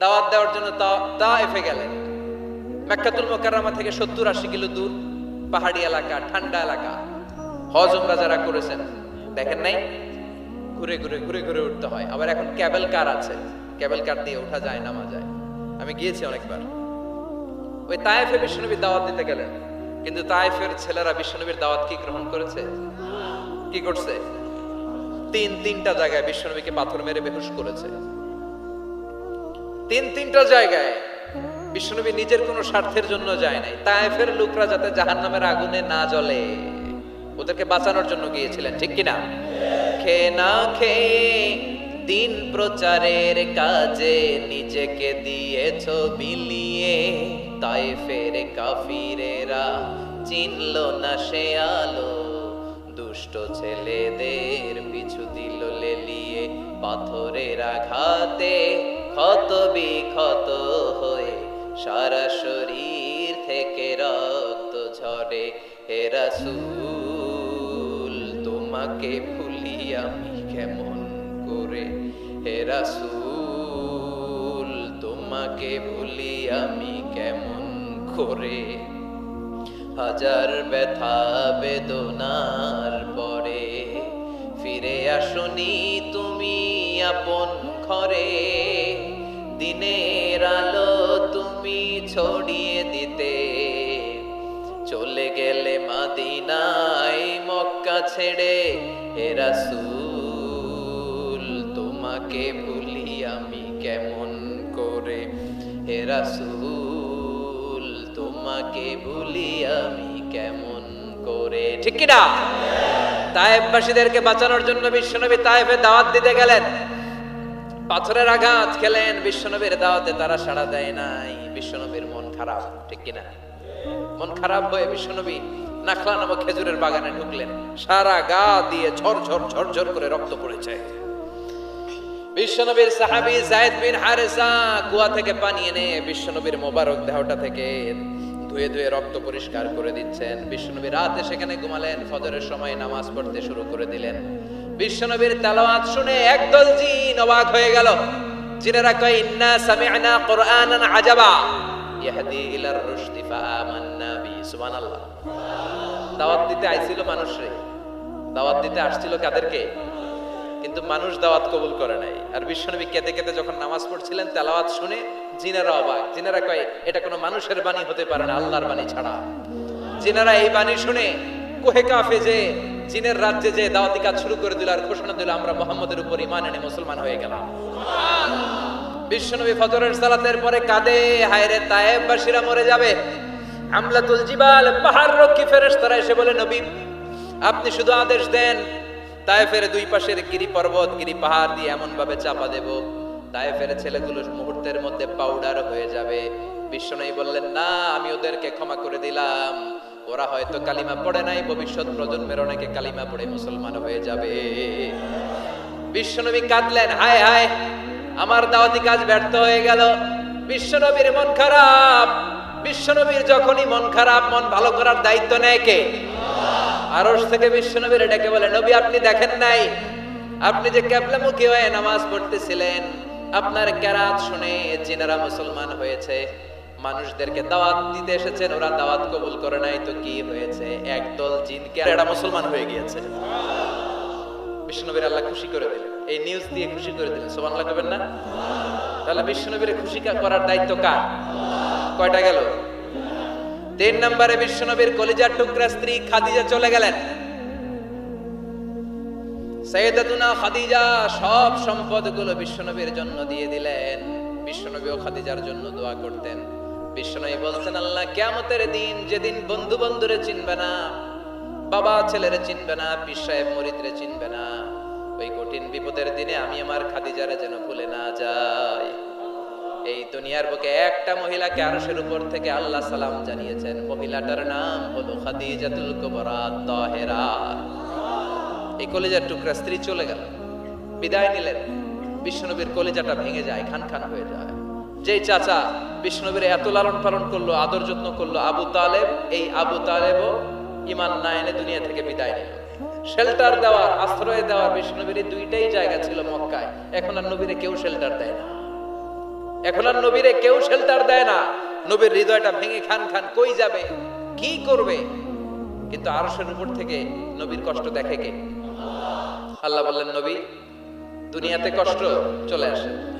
দাওয়াত দেওয়ার জন্য তা এফে গেলেন মেক্কাতুল মোকাররমা থেকে সত্তর আশি কিলো দূর, পাহাড়ি এলাকা, ঠান্ডা এলাকা। হজ, উমরা যারা করেছেন, দেখেন নাই? ঘুরে ঘুরে ঘুরে ঘুরে উঠতে হয়। আবার এখন ক্যাবেল কার আছে? ক্যাবেল কার দিয়ে ওঠা যায়, নামা যায়। আমি গিয়েছি অনেকবার। ওই তায়েফে বিশ্বনবীর দাওয়াত দিতে গেলেন। কিন্তু তায়েফের ছেলেরা বিশ্বনবীর দাওয়াত কি গ্রহণ করেছে? কি করছে? তিন, তিনটা জায়গায় বিশ্বনবীকে পাথর মেরে বেহুশ করেছে। তিন তিনটা জায়গায় বিশ্বনবী নিজের কোনো স্বার্থের জন্য যায় নাই। তায়েফের লোকরা যাতে জাহান্নামের আগুনে না জ্বলে, ওদেরকে বাঁচানোর জন্য গিয়েছিলেন, ঠিক কিনা? খেয়ে না খেয়ে দিন প্রচারের কাজে নিজেকে দিয়েছ বিলিয়ে, তায়েফের কাফিরেরা চিনল না সে আলো, দুষ্ট ছেলেদের পিছু দিল লেলিয়ে, পাথরের আঘাতে ক্ষত বিক্ষত হয়ে সারা শরীর থেকে রক্ত ঝরে। হে রাসূল, তোমাকে ভুলি আমি কেমন করে? হে রাসূল, তোমাকে ভুলি আমি কেমন করে? হাজার ব্যথা বেদনার পরে ফিরে আসনি তুমি আপন ঘরে। দিনের আলো তুমি ছড়িয়ে দিতে। চলে গেলে মাদিনায় মক্কা ছেড়ে হে রাসূল, তোমাকে ভুলি আমি কেমন করে? হে রাসূল, তোমাকে ভুলি আমি কেমন করে? ঠিক কি না তায়েববাসীদেরকে বাঁচানোর জন্য বিশ্বনবী তায়েফে দাওয়াত দিতে গেলেন। পাথরের আঘাত খেলেন, বিশ্বনবীর দাওয়াতে তারা সাড়া দেয় নাই। বিশ্বনবীর মন খারাপ, ঠিক কিনা? মন খারাপ হয়ে বিশ্বনবী নাখলা নামক খেজুরের বাগানে ঢুকলেন। সারা গা দিয়ে ঝরঝর ঝরঝর করে রক্ত পড়েছে। বিশ্বনবীর সাহাবি জায়েদ বিন হারেসা কুয়া থেকে পানি এনে বিশ্বনবীর মোবারক দেহটা থেকে ধুয়ে ধুয়ে রক্ত পরিষ্কার করে দিচ্ছেন। বিশ্বনবী রাতে সেখানে ঘুমালেন, ফজরের সময় নামাজ পড়তে শুরু করে দিলেন। বিশ্বনবীর তেলাওয়াত শুনে একদল জিন অবাক হয়ে গেল। জিনেরা কয়, ইন্না সামি'না কুরআনান আজাবা। ইয়াহদি ইলার রুশদি, ফাআমান্না বি, সুবহানাল্লাহ। দাওয়াত দিতে আইছিল মানুষরে দাওয়াত দিতে আসছিল কাদেরকে? কিন্তু মানুষ দাওয়াত কবুল করে নাই। আর বিশ্বনবী কেঁদে কেঁদে যখন নামাজ পড়ছিলেন, তেলাওয়াত শুনে জিনেরা অবাক। জিনেরা কয়, এটা কোনো মানুষের বাণী হতে পারে না, আল্লাহর বাণী ছাড়া। জিনেরা এই বাণী শুনে, কোহে কাফে যে জিনের রাজ্যে যে দাওয়াতি কাজ শুরু করে দিল আর ঘোষণা দিল, আমরা মোহাম্মদের উপর ইমান এনে মুসলমান হয়ে গেলাম। বিশ্বনবী ফজরের সালাতের পরে কাঁদে হায়রে তায়েববাসীরা মরে যাবে। আমলাতুল জিবাল, পাহাড় রক্ষী ফেরেশতারা এসে বলে, নবী, আপনি শুধু আদেশ দেন, তায়েফের দুই পাশের গিরি পর্বত, গিরি পাহাড় দিয়ে এমন ভাবে চাপা দেব। তায়েফের ছেলেগুলো মুহূর্তের মধ্যে পাউডার হয়ে যাবে। বিশ্বনবী বললেন, না, আমি ওদেরকে ক্ষমা করে দিলাম। ওরা হয়তো কালিমা পড়ে নাই, ভবিষ্যৎ প্রজন্মের অনেকে কালিমা পড়ে মুসলমান হয়ে যাবে। বিশ্বনবী কাঁদলেন, হায় হায়, আমার দাওয়াতি কাজ ব্যর্থ হয়ে গেল। বিশ্বনবীর মন খারাপ। বিশ্বনবীর যখনই মন খারাপ, মন ভালো করার দায়িত্ব নেয় কে? আরস থেকে বিশ্বনবীর ডেকে বলে, নবী, আপনি দেখেন নাই? আপনি যে ক্যাবলামুখী হয়ে নামাজ পড়তেছিলেন, আপনার কেরাত শুনে জিনারা মুসলমান হয়েছে মানুষদেরকে দাওয়াত দিতে এসেছেন, ওরা দাওয়াত কবুল করে নাই, তো কি হয়েছে? একদল জিনকে এরা মুসলমান হয়ে গিয়েছে। বিষ্ণুনবীর আল্লাহ খুশি করে দিলেন। এই নিউজ দিয়ে খুশি করে দিলেন। সোমান করবেন না? তাহলে বিষ্ণুনবীর খুশি করার দায়িত্ব কার? কয়টা গেল? তিন নম্বরে বিশ্বনবীর কলিজার টুকরা স্ত্রী খাদিজা চলে গেলেন। সৈয়দাতুনা খাদিজা সব সম্পদগুলো বিশ্বনবীর জন্য দিয়ে দিলেন। বিশ্বনবী ও খাদিজার জন্য দোয়া করতেন। বিশ্বনবী বলতেন আল্লাহ কিয়ামতের দিন যেদিন বন্ধু বন্ধুরে চিনবে না, বাবা ছেলেরে চিনবে না, পীর সাহেব মরিদরে চিনবে না, ওই কঠিন বিপদের দিনে আমি আমার খাদিজারে যেন ভুলে না যাই। এই দুনিয়ার বুকে একটা মহিলাকে আরশের উপর থেকে আল্লাহ সালাম জানিয়েছেন। মহিলাটার নাম হলো খাদিজাতুল কুবরা তাহেরা। এই কলেজার টুকরা স্ত্রী চলে গেল, বিদায় নিলেন। বিষ্ণুনবীর কলেজাটা ভেঙে যায় খান খান হয়ে যায়। যেই চাচা বিষ্ণুনবীর এত লালন পালন করল, আদর যত্ন করল, আবু তালেব, এই আবু তালেবও ইমান না এনে দুনিয়া থেকে বিদায় নিল। শেল্টার দেওয়ার, আশ্রয় দেওয়ার বিষ্ণুনবীর এই দুইটাই জায়গা ছিল মক্কায়। এখন আর নবীরে কেউ শেল্টার দেয় না। এখন আর নবীরে কেউ শেল্টার দেয় না। নবীর হৃদয়টা ভেঙে খান খান কই যাবে? কি করবে? কিন্তু আরশের উপর থেকে নবীর কষ্ট দেখে কে? আল্লাহ বললেন, নবী, দুনিয়াতে কষ্ট চলে আসে।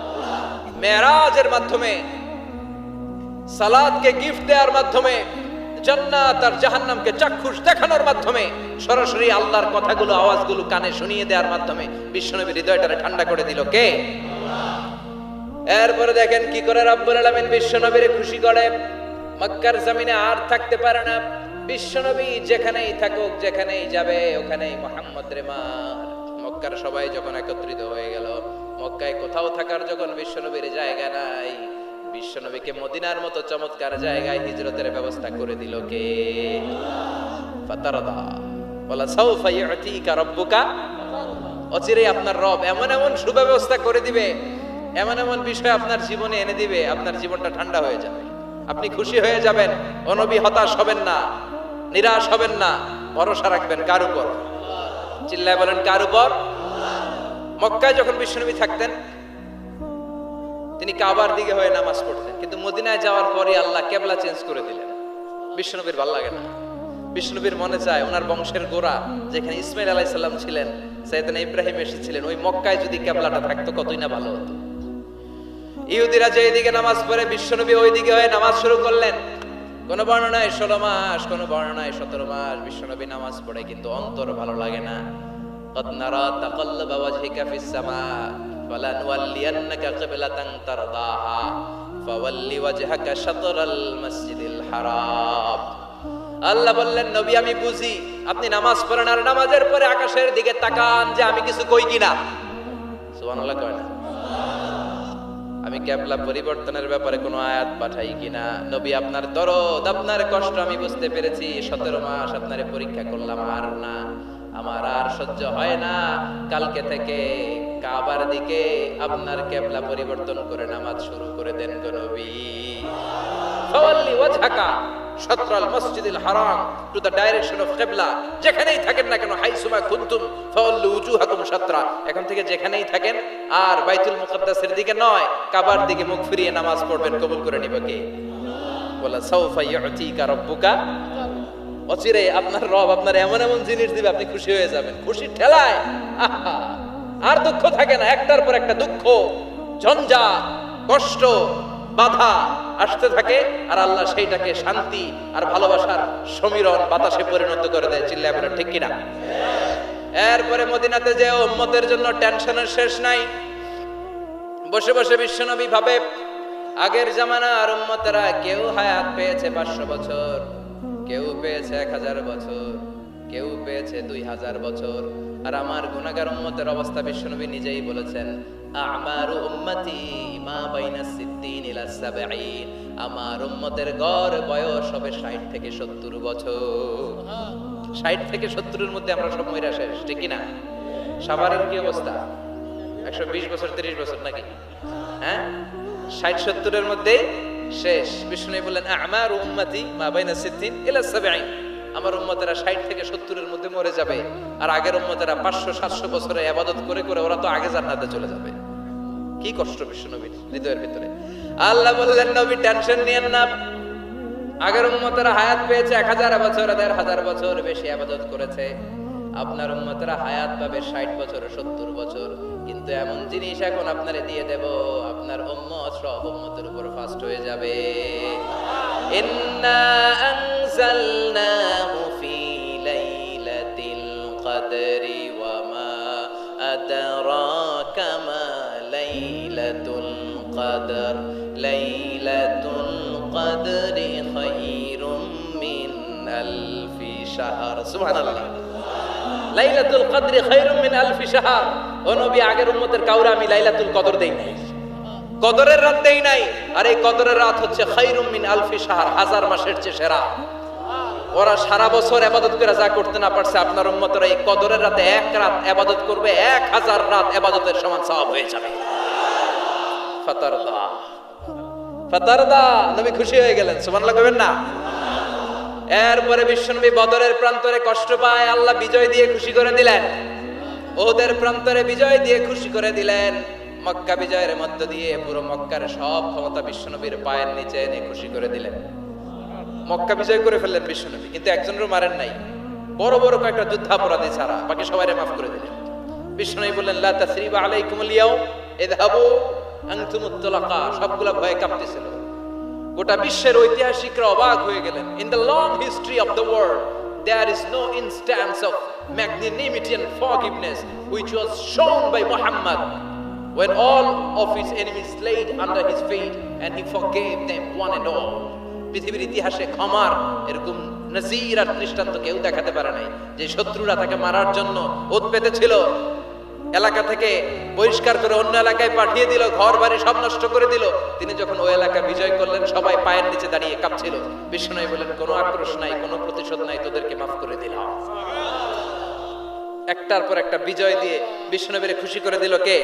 মেরাজের মাধ্যমে, সালাদকে গিফট দেওয়ার মাধ্যমে, জান্নাত আর জাহান্নামকে চাক্ষুষ দেখানোর মাধ্যমে, সরাসরি আল্লাহর কথাগুলো, আওয়াজগুলো কানে শুনিয়ে দেওয়ার মাধ্যমে বিশ্বনবীর হৃদয়টারে ঠান্ডা করে দিল। কে? এরপরে দেখেন কি করে রব্বুল আলামিন বিশ্বনবীরে খুশি করে। মক্কার জমিনে আর থাকতে পারে না। বিশ্বনবী যেখানেই থাকুক, যেখানেই যাবে, ওখানেই মোহাম্মদ রেমার মক্কার সবাই যখন একত্রিত হয়ে গেল মক্কায় কোথাও থাকার যখন বিশ্বনবীর জায়গা নাই, বিশ্বনবীকে মদিনার মতো চমৎকার জায়গায় হিজরতের ব্যবস্থা করে দিল কে? ফাতারদা। বলা অচিরেই আপনার রব এমন এমন সুব্যবস্থা করে দিবে, এমন এমন বিষয় আপনার জীবনে এনে দিবে, আপনার জীবনটা ঠান্ডা হয়ে যাবে। আপনি খুশি হয়ে যাবেন, অনবী হতাশ হবেন না, নিরাশ হবেন না, ভরসা রাখবেন কার উপর? চিল্লায় বলেন, কার উপর? মক্কায় যখন বিশ্বনবী থাকতেন, তিনি কাবার দিকে হয়ে নামাজ পড়তেন। কিন্তু মদিনায় যাওয়ার পরে আল্লাহ কেবলা চেঞ্জ করে দিলেন। বিশ্বনবীর ভালো লাগে না। বিষ্ণুবীর মনে চায় ওনার বংশের গোড়া, যেখানে ইসমাইল আলাইসাল্লাম ছিলেন, সৈয়দানা ইব্রাহিম এসেছিলেন, ওই মক্কায় যদি কেবলাটা থাকতো কতই না ভালো হতো। ইহুদিরা যে এদিকে নামাজ পড়ে, বিশ্বনবী ওইদিকে হয়ে নামাজ শুরু করলেন। কোন বর্ণনায় ষোলো মাস, কোন বর্ণনায় সতেরো মাস বিশ্বনবী নামাজ পড়ে, কিন্তু অন্তর ভালো লাগে না। قد نرى تقلب وجهك في السماء فلنولينك قبلة ترضاها فول وجهك شطر المسجد الحرام আল্লাহ বললেন নবী আমি বুঝি আপনি নামাজ পড়েন আর নামাজের পরে আকাশের দিকে তাকান যে আমি কিছু কই কিনা সুবহানাল্লাহ কয় না আমি ক্যাবলা পরিবর্তনের ব্যাপারে কোনো আয়াত পাঠাই কিনা নবী আপনার দরদ আপনার কষ্ট আমি বুঝতে পেরেছি সতেরো মাস আপনারে পরীক্ষা করলাম আর না আমার আর সহ্য হয় না। কালকে থেকে কাবার দিকে আপনার ক্যাবলা পরিবর্তন করে নামাজ শুরু করে দেন গো নবী। ফাওয়াল্লি ওয়াজহাকা শাতরাল মসজিদিল হারাম টু দ্য ডাইরেকশন অফ কিবলা। যেখানেই থাকেন না কেন, হাইসুমা কুনতুম ফাওয়াল্লু উজুহাকুম শাতরা। এখন থেকে যেখানেই থাকেন, আর বাইতুল মুকদ্দাসের দিকে নয়, কাবার দিকে মুখ ফিরিয়ে নামাজ পড়বেন। কবুল করে নিবে কে? বলা, সাউফা ইউতিকা রাব্বুকা অচিরে আপনার রব আপনার এমন এমন জিনিস দিবে, আপনি খুশি হয়ে যাবেন। খুশির ঠেলায়। আর দুঃখ থাকে না, একটার পর একটা দুঃখ ঝঞ্ঝা কষ্ট, বাধা আসতে থাকে, আর আল্লাহ সেইটাকে শান্তি আর ভালোবাসার সমীরণ বাতাসে পরিণত করে দেয়। চিল্লায় বলে ঠিক কিনা? এরপরে মদিনাতে যে উম্মতের জন্য টেনশনের শেষ নাই। বসে বসে বিশ্বনবী ভাবে, আগের জামানা আর উম্মতেরা কেউ হায়াত পেয়েছে পাঁচশো বছর। পেয়েছে এক হাজার বছর, কেউ পেয়েছে দুই হাজার বছর। আর আমার গুণাগার উম্মতের অবস্থা বিশ্বনবী নিজেই বলেছেন, আমার উম্মতি মা বাইনা সিদ্দিন ইলা আমার উম্মতের গড় বয়স হবে 60 থেকে 70 বছর। 60 থেকে 70 এর মধ্যে আমরা সব মইরা শেষ, ঠিক না সাভারের কি অবস্থা? একশো বিশ বছর, তিরিশ বছর নাকি? হ্যাঁ? ষাট, সত্তরের মধ্যে শেষ। বিষ্ণু বললেন, আমার উম্মতি মা বাইনা সিদ্দিন ইলা সাবঈন। আমার উম্মতেরা ষাট থেকে সত্তরের মধ্যে মরে যাবে। আর আগের উম্মতেরা পাঁচশো, সাতশো বছরে আবাদত করে করে ওরা তো আগে জান্নাতে চলে যাবে। কি কষ্ট বিশ্ব নবীর হৃদয়ের ভিতরে। আল্লাহ বললেন, নবী, টেনশন নিয়েন না। আগের উম্মতেরা হায়াত পেয়েছে এক হাজার বছর, দেড় হাজার বছর বেশি আবাদত করেছে। আপনার উম্মতেরা হায়াত পাবে ষাট বছর, সত্তর বছর। কিন্তু এমন জিনিস এখন আপনারে দিয়ে দেব, আপনার উম্মত সব উম্মতের উপর ফাস্ট হয়ে যাবে। ইন্না আনজালনাহু লাইলাতুল কদরি খায়রুম মিন আলফি শাহর। ও নবী, আগের উম্মতের কাউরে আমি লাইলাতুল কদর দেই নাই। কদরের রাত দেই নাই। আর এই কদরের রাত হচ্ছে খাইরুম মিন আলফি শাহর, হাজার মাসের চেয়ে সেরা। ওরা সারা বছর আবাদত করে যা করতে না পারছে, আপনার উম্মতরা এই কদরের রাতে এক রাত আবাদত করবে, এক হাজার রাত আবাদতের সমান সওয়াব হয়ে যাবে। ফাতারদা। ফাতারদা, নবী খুশি হয়ে গেলেন, সুবহানাল্লাহ কইবেন না? এরপরে বিশ্বনবী বদরের প্রান্তরে কষ্ট পায়, আল্লাহ বিজয় দিয়ে খুশি করে দিলেন। ওদের প্রান্তরে বিজয় দিয়ে খুশি করে দিলেন। মক্কা বিজয়ের মধ্য দিয়ে পুরো মক্কার সব ক্ষমতা বিশ্বনবীর পায়ের নিচে এনে খুশি করে দিলেন। মক্কা বিজয় করে ফেললেন বিশ্বনবী, কিন্তু একজনেরও মারেন নাই। বড় বড় কয়েকটা যুদ্ধাপরাধী ছাড়া, বাকি সবাইরে মাফ করে দিলেন। বিশ্বনবী বললেন, লা তাসরিবা আলাইকুমুল ইয়াউম ইযহাবু আনতুমুত তুলাকা সবগুলা ভয়ে কাঁপতেছিল। গোটা বিশ্বের ঐতিহাসিকরা অবাক হয়ে গেলেন in the long history of the world there is no instance of magnanimity and forgiveness which was shown by Muhammad when all of his enemies laid under his feet and he forgave them one and all পৃথিবীর ইতিহাসে ক্ষমার এরকম নজির আর দৃষ্টান্ত কেউ দেখাতে পারে নাই যে শত্রুরা তাকে মারার জন্য ওত পেতেছিল এলাকা থেকে বহিষ্কার করে অন্য এলাকায় পাঠিয়ে দিল, ঘর বাড়ি সব নষ্ট করে দিল। তিনি যখন ওই এলাকা বিজয় করলেন, সবাই পায়ের নিচে দাঁড়িয়ে কাঁপছিল। বিষ্ণু বললেন, কোনো আক্রোশ নাই, কোনো প্রতিশোধ নাই, তোদেরকে মাফ করে দিলাম। একটার পর একটা বিজয় দিয়ে বিষ্ণুনবীরে খুশি করে দিল কে?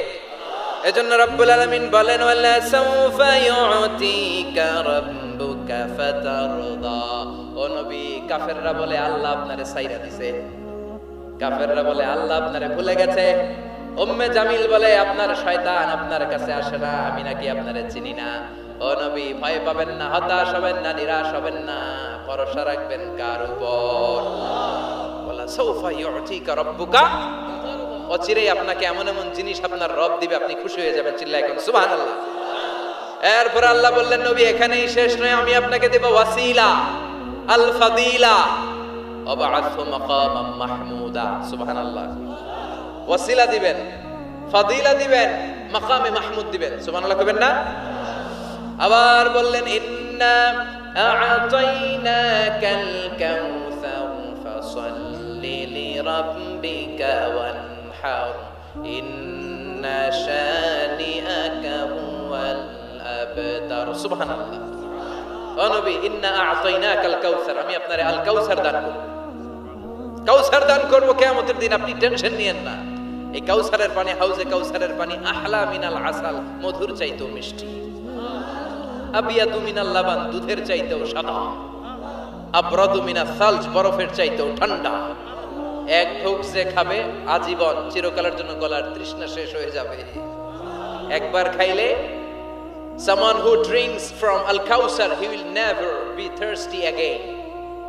এজন্য রব্বুল আলামিন বলেন কাফেররা বলে, আল্লাহ আপনারে সাইরা দিছে। কাফেররা বলে, আল্লাহ আপনারে ভুলে গেছে। উম্মে জামিল বলে, আপনার শয়তান আপনার কাছে আসে না, আমি নাকি আপনারে চিনি না। ও নবী, ভয় পাবেন না, হতাশ হবেন না, নিরাশ হবেন না, ভরসা রাখবেন কার উপর? বলা, সৌফা ইউতিকা রাব্বুকা। অচিরেই আপনাকে এমন এমন জিনিস আপনার রব দিবে, আপনি খুশি হয়ে যাবেন চিল্লা এখন, সুবহানাল্লাহ। এরপর আল্লাহ বললেন, নবী, এখানেই শেষ নয়, আমি আপনাকে দেব ওয়াসিলা আল ফাদিলা অবাআথু মাকামাম মাহমুদা, সুবহানাল্লাহ। ওয়াসিলা দিবেন ফাদিলা দিবেন মাকামে মাহমুদ দিবেন সুবহানাল্লাহ কইবেন না আবার বললেন ইন্না আ'তাইনাকাল কাউসার ফাসাল্লি লিরাব্বিকা ওয়ানহার ইন্না শানিআকা হুয়াল আবতার সুবহানাল্লাহ ও নবী ইন্না আ'তাইনাকাল কাউসার আমি আপনারে আল কাউসার দান করব কাউসার দান করব কিয়ামতের দিন আপনি টেনশন নিয়েন না এই কাউসারের পানি, হাউজে কাউসারের পানি, আহলা মিনাল আসাল, মধুর চাইতেও মিষ্টি। আবিয়াদু মিনাল লাবান, দুধের চাইতেও সাদা। আবরাদু মিনা সালজ, বরফের চাইতেও ঠান্ডা। এক ঢোক যে খাবে, আজীবন চিরকালের জন্য গলার তৃষ্ণা শেষ হয়ে যাবে। একবার খাইলে, someone who drinks from al kausar, he will never be thirsty again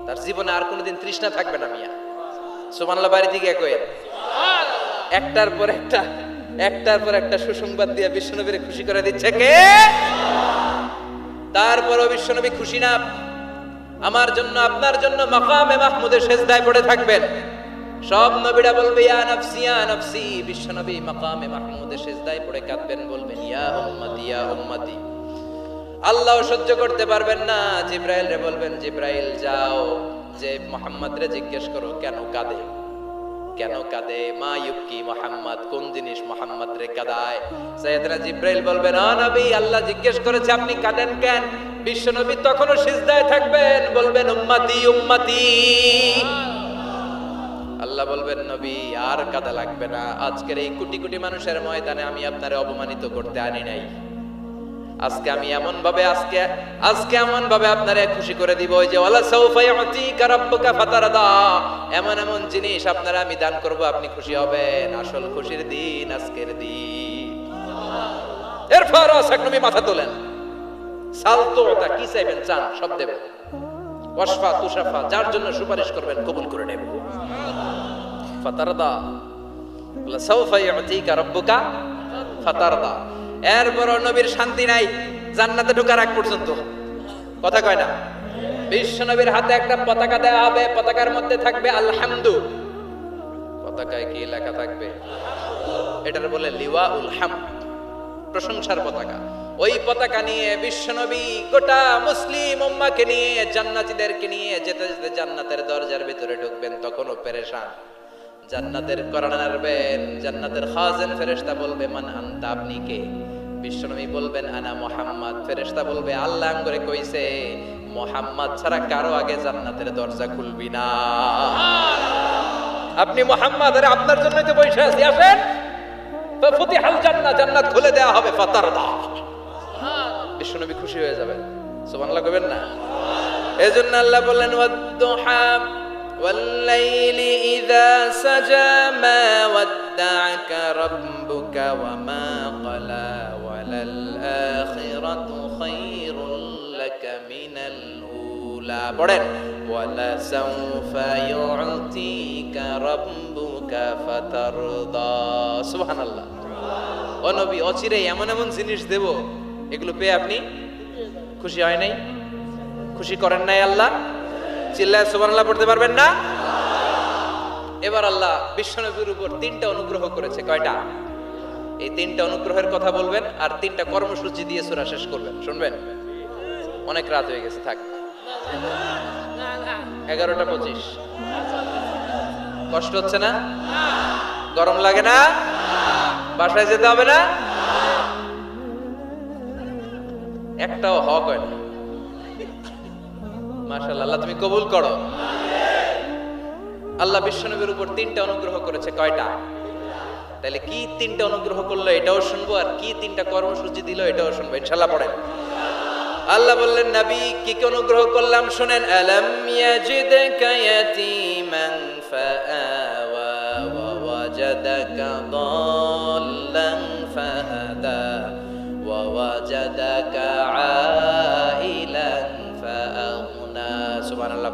তার জীবনে আর কোনোদিন তৃষ্ণা থাকবে না, মিয়া। সুবহানাল্লাহ বাড়ি থেকে কইেন একটার পর একটা, একটার পর একটা সুসংবাদ দিয়ে বিশ্বনবীরে খুশি করে দিচ্ছে কে? তারপরও বিশ্বনবী খুশি না। আমার জন্য, আপনার জন্য মাকামে মাহমুদের সেজদায় পড়ে থাকবেন। সব নবীরা বলবে, ইয়া নফসি ইয়া নফসি। বিশ্বনবী মাকামে মাহমুদের সেজদায় পড়ে কাঁদবেন, বলবেন, ইয়া উম্মতি ইয়া উম্মতি। আল্লাহ সহ্য করতে পারবেন না। জিব্রাইল রে বলবেন, জিব্রাইল, যাও। যে মোহাম্মদ রে জিজ্ঞেস করো, কেন কাঁদে? কেন কাঁদে? মা ইউকি মোহাম্মদ, কোন জিনিস মোহাম্মদ রে কাদায়? সৈয়দনা জিব্রাইল বলবেন আ নবী, আল্লাহ জিজ্ঞেস করেছে, আপনি কাঁদেন কেন? বিশ্ব নবী তখনও সিজদায় থাকবেন। বলবেন, উম্মতি উম্মতি। আল্লাহ বলবেন, নবী, আর কাদা লাগবে না। আজকের এই কোটি কোটি মানুষের ময়দানে আমি আপনারে অপমানিত করতে আনি নাই। আজকে আমি এমন ভাবে আজকে আজকে এমন ভাবে আপনারে খুশি করে দিব, ওই যে, ওয়ালা সাউফা ইউতিকা রাব্বুকা ফাতারদা। এমন এমন জিনিস আপনারা আমি দান করব, আপনি খুশি হবেন। আসল খুশির দিন আজকের দিন। এরপর নবী মাথা তোলেন। সালতো ওটা কি চাইবেন? চান, সব দেব। ওয়াসফা তুষাফা যার জন্য সুপারিশ করবেন, কবুল করে নেব। ফাতারদা। বলে সাউফা ইউতিকা রাব্বুকা ফাতারদা। এরপর নবীর শান্তি নাই, জান্নাতে ঢোকার আগ পর্যন্ত। কথা কয় না? বিশ্ব নবীর হাতে একটা পতাকা দেওয়া হবে, পতাকার মধ্যে থাকবে আলহামদু। পতাকায় কি লেখা থাকবে? এটার বলে লিওয়া উলহাম প্রশংসার পতাকা। ওই পতাকা নিয়ে বিশ্বনবী গোটা মুসলিম উম্মাকে নিয়ে, জান্নাতীদেরকে নিয়ে যেতে যেতে জান্নাতের দরজার ভিতরে ঢুকবেন, তখনও পেরেশান। জান্নাতের করান জান্নাতের খাজেন ফেরেশতা বলবে, মান আনতা, আপনি কে? বিশ্বনবী বলবেন আনা মোহাম্মদ। ফেরেশতা বলবে আল্লাহ করে কইছে মোহাম্মদ ছাড়া কারও আগে জান্নাতের দরজা খুলবি না। আপনি মোহাম্মদ আরে আপনার জন্যই তো বসে আছি আসেন। ফতি হাল জান্নাত জান্নাত খুলে দেওয়া হবে ফাতার দা বিশ্বনবী খুশি হয়ে যাবেন। সুবহানাল্লাহ কবেন না? এই জন্য আল্লাহ বললেন ওয়াদ ওয়াল্লাইলি ইযা সাজা মা ওয়াদ ودعك ربك وما قلى وللآخرة خير لك من الأولى পড়েন ولسوف يعطيك ربك فترضى سبحان الله ও নবী অচিরে এমন এমন জিনিস দেব এগুলো পেয়ে আপনি খুশি হয় নাই খুশি করেন নাই আল্লাহ চিল্লায় সুবহানাল্লাহ পড়তে পারবেন না এবার আল্লাহ বিশ্বনবীর উপর তিনটা অনুগ্রহ করেছে। কয়টা? এই তিনটা অনুগ্রহের কথা বলবেন আর তিনটা কর্মসূচি দিয়ে সূরা শেষ করবেন। শুনবেন? অনেক রাত হয়ে গেছে, থাক। এগারোটা পঁচিশ। কষ্ট হচ্ছে না? গরম লাগে না? বাসায় যেতে হবে না? একটাও হক হয় না। আল্লাহ তুমি কবুল করো। আল্লাহ বিশ্বনবীর উপর তিনটা অনুগ্রহ করেছে, কয়টা? তাহলে কি তিনটা অনুগ্রহ করল এটাও শুনব, আর কি তিনটা কর্মসূচি দিল এটাও শুনব, ইনশাআল্লাহ পড়েন। আল্লাহ বললেন, নবী, কি কি অনুগ্রহ করলাম? শুনেন, আলাম ইয়াজিদকা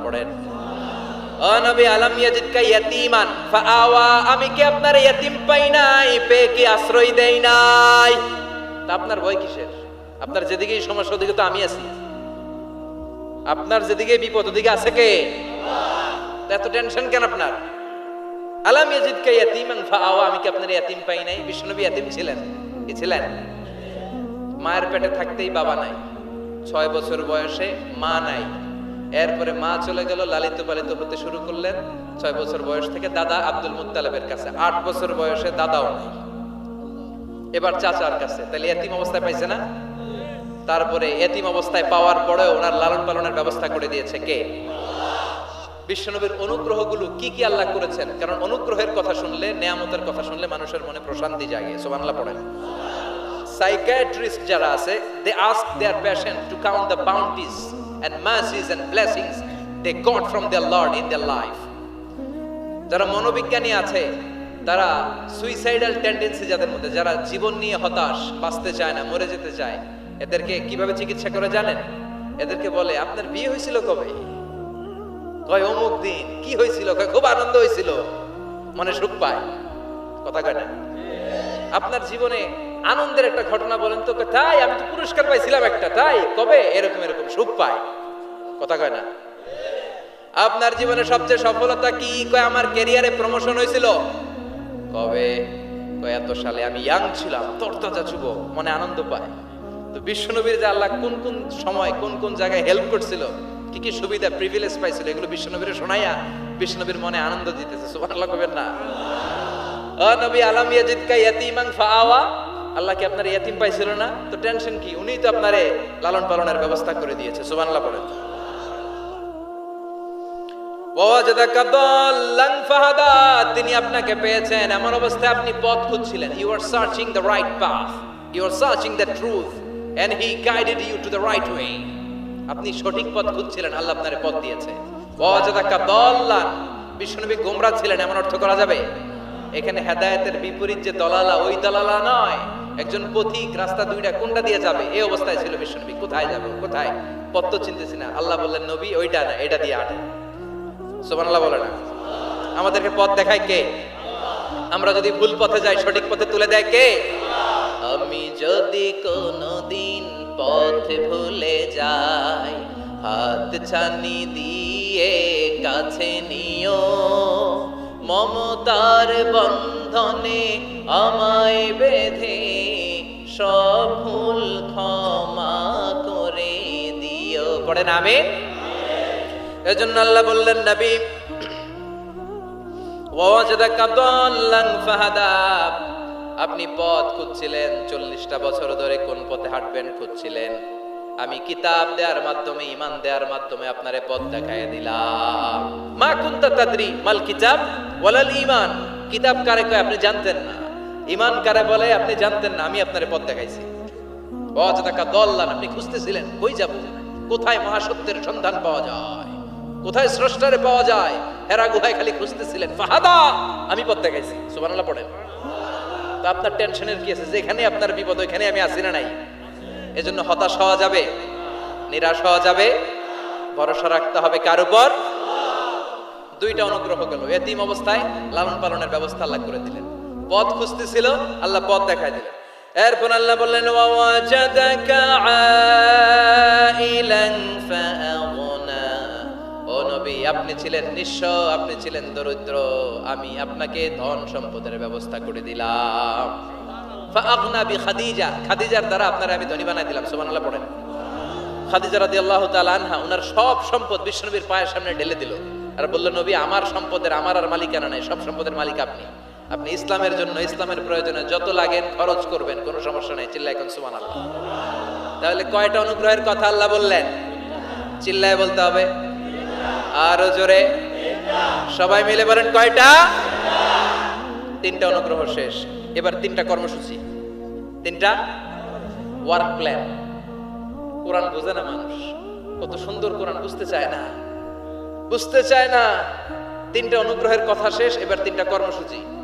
পড়েন। ও নবী, আলাম ইয়াজিদকা ইয়াতীমান? ফাআওয়া, আমি কি আপনার ইয়াতীম পাই নাই? পেয়ে কি আশ্রয় দেই নাই? তা আপনার ভয় কিসের? আপনার যেদিকেই সমস্যা, ওদিকে তো আমি আছি। আপনার যেদিকে বিপদ, ওদিকে আছে কে? এত টেনশন কেন আপনার? আলাম ইয়াজিদকা ইয়াতীমান? ফাআওয়া, আমি কি আপনার ইয়াতীম পাই নাই? বিশ্বনবী ইয়াতীম ছিলেন। কি ছিলেন? মায়ের পেটে থাকতেই বাবা নাই। ছয় বছর বয়সে মা নাই। এরপরে মা চলে গেল, লালিত পালিত হতে শুরু করলেন। ছয় বছর বয়স থেকে দাদা আব্দুল মুত্তালেবের কাছে। আট বছর বয়সে দাদাও নাই। এবার চাচার কাছে। তাহলে এতিম অবস্থায় পাইছে না? তারপরে এতিম অবস্থায় পাওয়ার পরেও ওনার লালন পালনের ব্যবস্থা করে দিয়েছে কে? বিশ্বনবীর অনুগ্রহগুলো কি কি আল্লাহ করেছেন? কারণ অনুগ্রহের কথা শুনলে, নেয়ামতের কথা শুনলে মানুষের মনে প্রশান্তি জাগে। সোবানলা পড়েন। সাইকিয়াট্রিস্ট যারা আছে they ask their passion to count the bounties and mercies and blessings they got from their lord in their life যারা মনোবিজ্ঞানী আছে, তারা সুইসাইডাল টেন্ডেন্সি যাদের মধ্যে, যারা জীবন নিয়ে হতাশ, বাঁচতে চায় না, মরে যেতে চায়, এদেরকে কীভাবে চিকিৎসা করে জানেন? এদেরকে বলে, আপনার বিয়ে হয়েছিল কবে? কয়, অমুক দিন। কি হয়েছিল? কয়, খুব আনন্দ হয়েছিল। মনে সুখ পায়। কথা কয় আপনার জীবনে আনন্দের একটা ঘটনা বলেন তো তাই, আমি তো পুরস্কার পাইছিলাম একটা, তাই? কবে এরকম এরকম সুখ পায় কথা কয় না? আপনার জীবনে সবচেয়ে সফলতা কি? কয়, আমার ক্যারিয়ারে প্রমোশন হয়েছিল? কবে? কয়, এত সালে আমি ইয়াং ছিলাম, তরতাজা যুবক, মনে আনন্দ পায়। তো বিশ্বনবীর যে আল্লাহ কোন কোন সময়, কোন কোন জায়গায় হেল্প করছিল, কি কি সুবিধা প্রিভিলেজ পাইছিল, এগুলো বিশ্বনবীর শোনাইয়া বিশ্বনবীর মনে আনন্দ দিতেছে, সুবহানাল্লাহ কবেন না। নবী আলাম ইয়াজিদকা ইয়াতীমান ফাআওয়া আল্লাহ কি আপনার ইয়াতিম পাইছিল না? তো টেনশন কি? উনিই তো আপনারে লালন পালনের ব্যবস্থা করে দিয়েছে পড়েন ওয়াজাদাকা দাল্লান ফাহাদা, তিনি আপনাকে পেয়েছেন, এমন অবস্থায় আপনি পথ খুঁজছিলেন। You are searching the right path you are searching the truth and he guided you to the right way আপনি সঠিক পথ খুঁজছিলেন, আল্লাহ আপনার পথ দিয়েছে। বিশ্বনবী গোমরা ছিলেন, এমন অর্থ করা যাবে? এখানে হেদায়েতের বিপরীত যে দলালা, ওই দলালা নয়। একজন পথিক, রাস্তা দুইটা কোনটা দিয়ে যাবে? এই অবস্থায় ছিল বিশ্বনবী কোথায় যাবে? কোথায়? পথ তো চিনতেছি না। আল্লাহ বললেন, নবী, ওইটা না, এটা দিয়ে আটে। সুবহানাল্লাহ বলে না। আমাদেরকে পথ দেখায় কে? আমরা যদি ভুল পথে যাই, সঠিক পথে তুলে দেয় কে? আমি যদি কোনোদিন পথ ভুলে যাই, হাত ছানি দিয়ে কাছে নিও, মমতার বন্ধনে আমায় বেঁধে সব ভুল ক্ষমা করে দিও। পড়েন, আমিন। এজন্য আল্লাহ বললেন, নবী আপনি পথ খুঁজছিলেন, চল্লিশটা বছর ধরে কোন পথে হাঁটবেন খুঁজছিলেন। আমি কিতাব দেওয়ার মাধ্যমে, ইমান দেওয়ার মাধ্যমে আপনারে পথ দেখায় দিলাম। মা কুন্তা তাদরি মাল কিতাব ওয়ালাল ইমান। কিতাব কারে কয় আপনি জানতেন না। ইমান কারে বলে, আপনি জানতেন না, আমি আপনারে পথ দেখাইছি। অযথাকা দল্লান আপনি খুঁজতেছিলেন, কই যাব? কোথায় মহাসত্যের সন্ধান পাওয়া যায়? কোথায় স্রষ্টারে পাওয়া যায়? হেরা গুহায় খালি খুঁজতেছিলেন। ফাহাদা, আমি পথ দেখাইছি। সুবহানাল্লাহ পড়েন। তা আপনার টেনশনের কি আছে? যেখানে আপনার বিপদ, ওইখানে আমি আসি না নাই? এজন্য হতাশ হওয়া যাবে? নিরাশ হওয়া যাবে? ভরসা রাখতে হবে কার উপর? দুইটা অনুগ্রহ গেল। এতিম অবস্থায় লালন পালনের ব্যবস্থা আল্লাহ করে দিলেন। পথ খুঁজতেছিল, আল্লাহ পথ দেখায় দিলেন। এরপর আল্লাহ বললেন আপনি ছিলেন নিঃস্ব, আপনি ছিলেন দরিদ্র, আমি আপনাকে ধন সম্পদের ব্যবস্থা করে দিলাম। খাদিজা খাদিজার দ্বারা আমি দিলাম তাআলা আনহা সব সম্পদ পায়ের সামনে ঢেলে দিল। আর বলল, নবী, আমার সম্পদের, আমার আর মালিকানা নাই, সব সম্পদের মালিক আপনি। আপনি ইসলামের জন্য, ইসলামের প্রয়োজনে যত লাগেন খরচ করবেন, কোনো সমস্যা নাই, চিল্লায় এখন সুবহানাল্লাহ। তাহলে কয়টা অনুগ্রহের কথা আল্লাহ বললেন? চিল্লায় বলতে হবে। আরও জোরে। সবাই মিলে বলেন কয়টা? তিনটা অনুগ্রহ শেষ। এবার তিনটা কর্মসূচি। তিনটা ওয়ার্ক প্ল্যান কোরআন বোঝে না মানুষ। কত সুন্দর কোরআন, বুঝতে চায় না। বুঝতে চায় না। তিনটা অনুগ্রহের কথা শেষ, এবার তিনটা কর্মসূচি।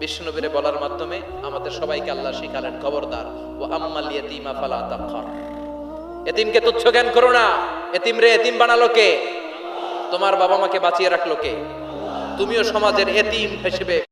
বিষ্ণুনবীরে বলার মাধ্যমে আমাদের সবাইকে আল্লাহ শিখালেন, খবরদার। ও আম্মাল ইয়াতীমা ফালা এতিমকে তুচ্ছ জ্ঞান করো না। এতিম রে, এতিম বানালো কে? তোমার বাবা মাকে বাঁচিয়ে রাখল কে? তুমিও সমাজের এতিম হিসেবে